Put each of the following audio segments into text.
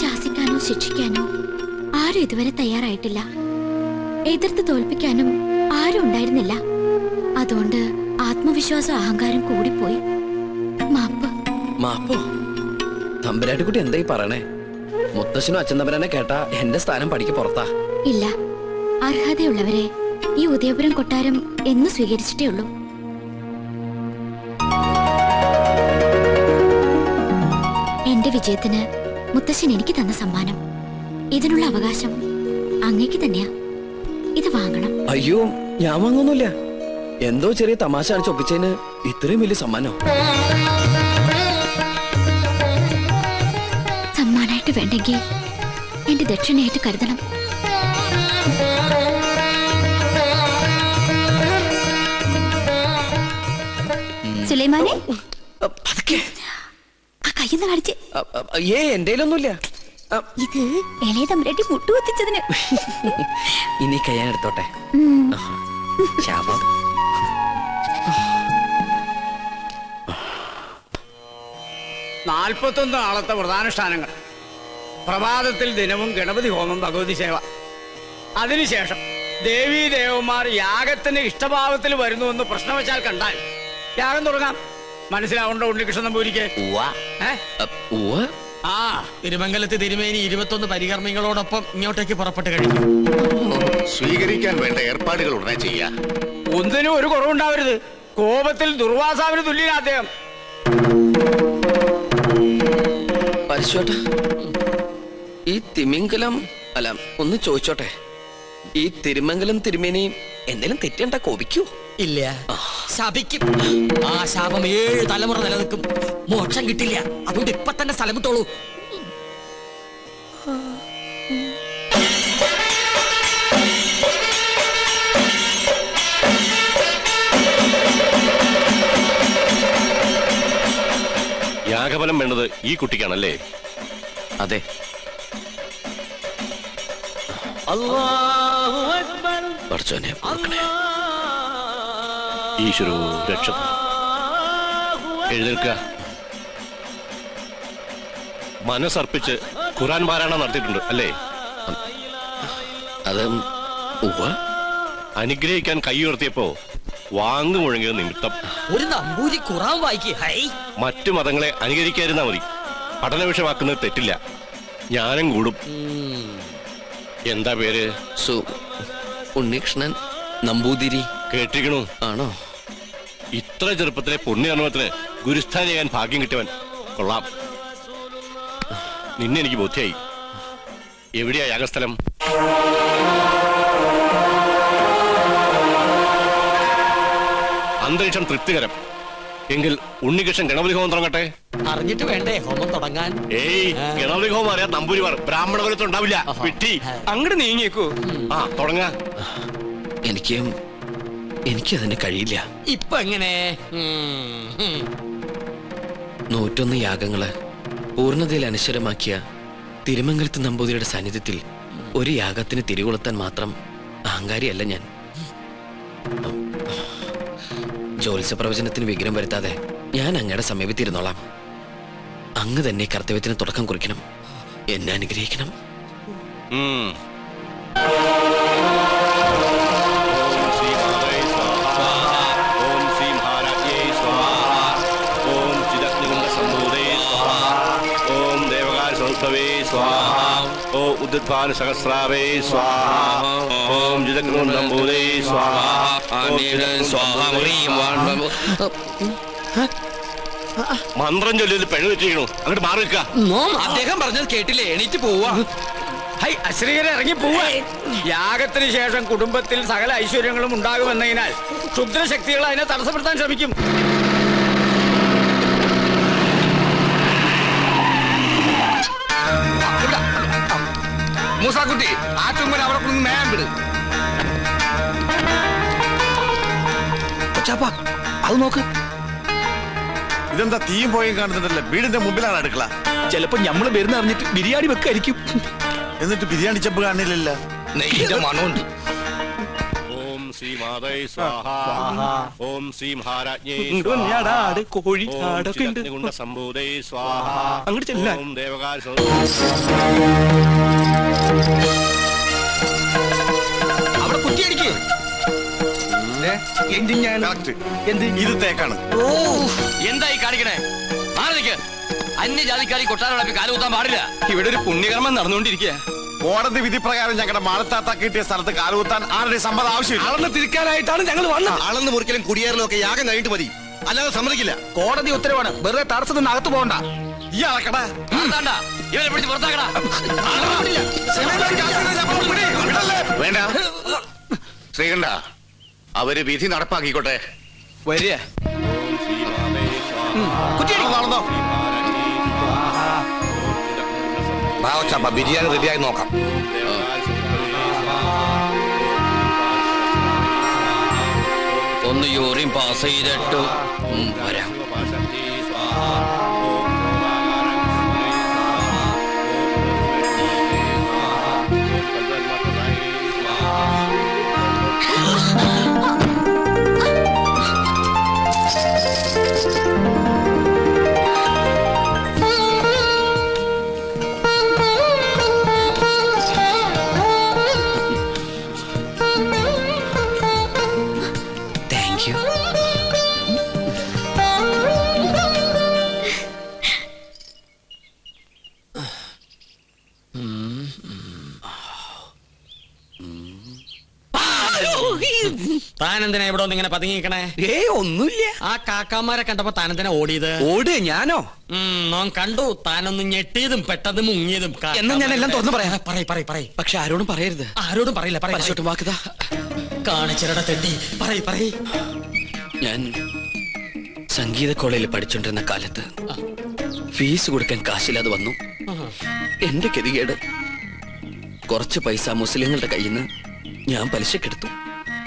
ശാസിക്കാനോ ശിക്ഷിക്കാനോ ആരും ഇതുവരെ തയ്യാറായിട്ടില്ല. എതിർത്ത് തോൽപ്പിക്കാനും ആരും ഉണ്ടായിരുന്നില്ല. അതുകൊണ്ട് ആത്മവിശ്വാസം അഹങ്കാരം കൂടിപ്പോയി. മാപ്പ്. മാപ്പോ? തമ്പുരാട്ടിക്കുട്ടി എന്തായി പറയണേ? മുത്തശ്ശനും അച്ഛൻ തമ്പുരാനെ കേട്ടാ എന്റെ സ്ഥാനം പഠിക്ക് പുറത്താ. ഇല്ല. അർഹതയുള്ളവരെ ഈ ഉദയപുരം കൊട്ടാരം എന്ന് സ്വീകരിച്ചിട്ടേ ഉള്ളൂ. എന്റെ വിജയത്തിന് മുത്തശ്ശൻ എനിക്ക് തന്ന സമ്മാനം. ഇതിനുള്ള അവകാശം അങ്ങേക്ക് തന്നെയാ. ഇത് വാങ്ങണം. അയ്യോ ഞാൻ വാങ്ങുന്നില്ല. എന്തോ ചെറിയ തമാശ അടിച്ച് ഒപ്പിച്ചതിന് ഇത്രയും വലിയ സമ്മാനോ? സമ്മാനായിട്ട് വേണ്ടെങ്കിൽ എന്റെ ദക്ഷിണയായിട്ട് കരുതണം. സുലൈമാനെ കയ്യെന്ന് കാണിച്ച് ഏ എന്തേലൊന്നുമില്ല. ഇത് ഇളയ തമ്പുരാട്ടി മുട്ടുകുത്തിച്ചതിന് ഇനി കയ്യാൻ എടുത്തോട്ടെ. ശാപം. നാൽപ്പത്തൊന്ന് ആളത്തെ വ്രതാനുഷ്ഠാനങ്ങൾ. പ്രഭാതത്തിൽ ദിനവും ഗണപതി ഹോമം ഭഗവതി സേവ. അതിനുശേഷം ദേവീ ദേവന്മാർ യാഗത്തിന് ഇഷ്ടഭാവത്തിൽ വരുന്നുവെന്ന് വെച്ചാൽ കണ്ടാൽ യാഗം തുടങ്ങാം. മനസ്സിലാവുണ്ടോ ഉണ്ണികൃഷ്ണൻ നമ്പൂരിക്ക് ഏ? ആ തിരുമംഗലത്ത് തിരുമേനി ഇരുപത്തൊന്ന് പരികർമ്മികളോടൊപ്പം ഇങ്ങോട്ടേക്ക് പുറപ്പെട്ട് കഴിഞ്ഞു സ്വീകരിക്കാൻ വേണ്ട ഏർപ്പാടുകൾ ഉടനെ ചെയ്യാം. ഒന്നിനും ഒരു കുറവുണ്ടാവരുത്. കോപത്തിൽ ദുർവാസാവിന് തുല്യനാ അദ്ദേഹം. പരിശോട്ട ഈ തിമിംഗലം അല്ല ഒന്ന് ചോദിച്ചോട്ടെ. ഈ തിരുമംഗലം തിരുമേനി എന്തെങ്കിലും തെറ്റണ്ട? കോപിക്കൂ. ഇല്ല. ശപിക്കും. ആ ശാപം ഏഴ് തലമുറ നിലനിൽക്കും. മോക്ഷം കിട്ടില്ല. അതുകൊണ്ട് ഇപ്പൊ തന്നെ സ്ഥലം വിട്ടോളൂ. യാഗഫലം വേണ്ടത് ഈ കുട്ടിക്കാണല്ലേ? അതെ. ഈശ്വരോ രക്ഷ. എഴുന്നേൽക്ക മനസ്സർപ്പിച്ച് ഖുറാൻ പാരായണം നടത്തിയിട്ടുണ്ട് അല്ലേ? അത് അനുഗ്രഹിക്കാൻ കൈ ഉയർത്തിയപ്പോ വാങ്ങു മുഴങ്ങിയത് നിമിത്തം. ഒരു നമ്പൂരി ഖുറാൻ വായിക്കേ ഹൈ. മറ്റു മതങ്ങളെ അനുകരിക്കാതിരുന്നാ മതി. പഠന വിഷയമാക്കുന്നത് തെറ്റില്ല. ജ്ഞാനം കൂടും. എന്താ പേര്? സു ഉണ്ണികൃഷ്ണൻ നമ്പൂതിരി. കേട്ടിരിക്കണു. ആണോ? ഇത്ര ചെറുപ്പത്തിലെ പുണ്യകർമ്മത്തിന് ഗുരുസ്ഥാൻ ചെയ്യാൻ ഭാഗ്യം കിട്ടിയവൻ കൊള്ളാം. നിന്നെ എനിക്ക് ബോധ്യായി. എവിടെയാ യാഗസ്ഥലം അന്തരീക്ഷം തൃപ്തികരം. എങ്കിൽ ഉണ്ണികൃഷ്ണൻ ഗണപതി ഹോമം തുടങ്ങട്ടെ? അറിഞ്ഞിട്ട് വേണ്ടേ ഹോമം തുടങ്ങാൻ? ഏയ് ഗണപതി ഹോമം അറിയാം നമ്പൂരിമാർ ബ്രാഹ്മണ കുലത്ത് ഉണ്ടാവില്ല. വിട്ടി. അങ്ങോട്ട് നീങ്ങിയേക്കൂ. ആ തുടങ്ങാ. എനിക്ക് എനിക്കതിന് കഴിയില്ല. ഇപ്പൊ എങ്ങനെ. നൂറ്റൊന്ന് യാഗങ്ങൾ പൂർണതയിൽ അനശ്വരമാക്കിയ തിരുമംഗലത്ത് നമ്പൂതിരിയുടെ സാന്നിധ്യത്തിൽ ഒരു യാഗത്തിന് തിരികൊളുത്താൻ മാത്രം അഹങ്കാരിയല്ല ഞാൻ. ജ്യോത്സ്യ പ്രവചനത്തിന് വിഘ്നം വരുത്താതെ ഞാൻ അങ്ങയുടെ സമീപത്തിരുന്നോളാം. അങ്ങ് തന്നെ കർത്തവ്യത്തിന് തുടക്കം കുറിക്കണം. എന്നെ അനുഗ്രഹിക്കണം. ഉദ്ധാന സഹസ്രാവേ സ്വാഹ. ഓം ചിദഗ്നികുണ്ട നമ്പൂതേ സ്വാഹ മന്ത്രം ചൊല്ലിയത് പെഴു വെച്ചിരിക്കണു. അങ്ങോട്ട് മാറി നിൽക്കുക അദ്ദേഹം പറഞ്ഞത് കേട്ടില്ലേ? എണീറ്റ് പോവാ. ഹൈ അശ്രീകരെ ഇറങ്ങി പോവാ. യാഗത്തിന് ശേഷം കുടുംബത്തിൽ സകല ഐശ്വര്യങ്ങളും ഉണ്ടാകുമെന്നതിനാൽ ക്ഷുദ്രശക്തികൾ അതിനെ തടസ്സപ്പെടുത്താൻ ശ്രമിക്കും. മൂസാക്കുട്ടി ആ ചുമ്മല അവിടെ കൊണ്ട് മേയാൻ വിട്. അത് നോക്ക്. ഇതെന്താ തീയും പോയും കാണുന്നുണ്ടല്ലേ വീടിന്റെ മുമ്പിലാണ് അടുക്കള? ചിലപ്പോ ഞമ്മൾ വരുന്ന അറിഞ്ഞിട്ട് ബിരിയാണി വെക്കായിരിക്കും. എന്നിട്ട് ബിരിയാണി ചെമ്പ് കാണില്ലല്ലോ. മണമുണ്ട്. ശ്രീ മാതൈ സ്വാഹ. ഓം ശ്രീ മഹാരാജ്ഞേ ആട്, കോഴി, ആടൊക്കെ ഉണ്ട്. ഗുണ്ട സംഭൂതൈ സ്വാഹ. അങ്ങോട്ട് ചെല്ലാൻ. ഓം ദേവകാല അവിടെ കുറ്റിയടിക്ക് എന്തിനാണ് കറക്റ്റ് എന്ത് ഇത് തേക്കാണ്. ഓ എന്തായി കാണിക്കണേ? മാറി നിൽക്ക് അന്യജാതിക്കാരി കൊട്ടാരം കാലുകുത്താൻ പാടില്ല. ഇവിടെ ഒരു പുണ്യകർമ്മം നടന്നുകൊണ്ടിരിക്കുക കോടതി വിധി പ്രകാരം ഞങ്ങളുടെ മാളത്താത്ത കിട്ടിയ സ്ഥലത്ത് കാലുകുത്താൻ ആരുടെ സമ്മതം ആവശ്യമില്ല. അളന്ന് തിരിക്കാനായിട്ടാണ് ഞങ്ങൾ വന്നത്. അളന്ന് മുറിക്കലും കുടിയേറലും ഒക്കെ യാഗം കഴിഞ്ഞിട്ട് മതി. അല്ലാതെ സമ്മതിക്കില്ല. കോടതി ഉത്തരവാണ്. വെറുതെ തടസ്സത്തിന് അകത്ത് പോകണ്ട. ഈ അളക്കടാ അതാണ്ടാ, ഇവരെ പിടിച്ച് പുറത്താക്കടാ. വേണ്ട. ശ്രീകണ്ഠ അവർ വിധി നടപ്പാക്കിക്കോട്ടെ. വരിക. നടന്നോ. ബാവച്ചപ്പ ബിരിയാണി റെഡിയായി നോക്കാം ഒന്ന് യൂറിൻ പാസ് ചെയ്തിട്ട്. വരാം. Thank you. താനെന്തിനാ ഇവിടെ ഒന്ന് ഇങ്ങനെ പതുങ്ങിക്കണേ ഏ ഒന്നുമില്ല. ആ കാക്കാമാരെ കണ്ടപ്പോ താനെന്തിനാ ഓടിയത്? ഓട് ഞാനോ? ഉം, നോൻ കണ്ടു. താനൊന്ന് ഞെട്ടിയതും പെട്ടതും മുങ്ങിയതും എന്നാ ഞാൻ എല്ലാം തുറന്നു പറയാം. പറയ പറയ പറയ. പക്ഷെ ആരോടും പറയരുത്. ആരോടും പറയില്ല പറയ പരശോട്ടും വാക്കുതാ കാണിച്ചിരട തെണ്ടി. പറയ പറയ. ഞാൻ സംഗീത കോളേജിൽ പഠിച്ചോണ്ടിരുന്ന കാലത്ത് ഫീസ് കൊടുക്കാൻ കാശില്ലാതെ വന്നു. എന്റെ ഗതികേട്. കുറച്ച് പൈസ മുസ്ലിങ്ങളുടെ കയ്യിൽ നിന്ന് ഞാൻ പലിശക്കെടുത്തു.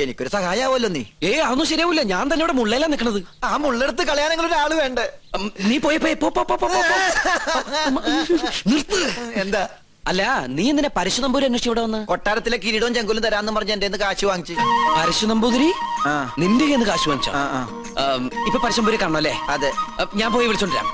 എനിക്കൊരു സഹായാവല്ലോ നീ. ഏ അതൊന്നും ശരിയാവില്ല. ഞാൻ തന്നെ ഇവിടെ മുള്ളയിലാ നിക്കണത്. ആ മുള്ളെടുത്ത് കളയാനെങ്കിലും ഒരാൾ വേണ്ടേ? നീ പോയി പോയി പോ, പോ, പോ, പോ, പോ, പോ. നിർത്ത്. എന്താ? അല്ല നീ എന്തിനാ പരശു നമ്പൂരി അന്വേഷിച്ച് ഇവിടെ വന്ന്? കൊട്ടാരത്തിലെ കിരീടവും ചെങ്കുലും തരാന്ന് പറഞ്ഞ് എന്റെ കാശ് വാങ്ങിച്ചു. പരശു നമ്പൂതിരി ആ. നിന്റെ കയ്യിൽ നിന്ന് കാശ് വാങ്ങിച്ചോ? ആ, ആ. ഉം, ഇപ്പൊ പരശുമ്പൂരി കാണണല്ലേ? അതെ. ഞാൻ പോയി വിളിച്ചോണ്ടിരാം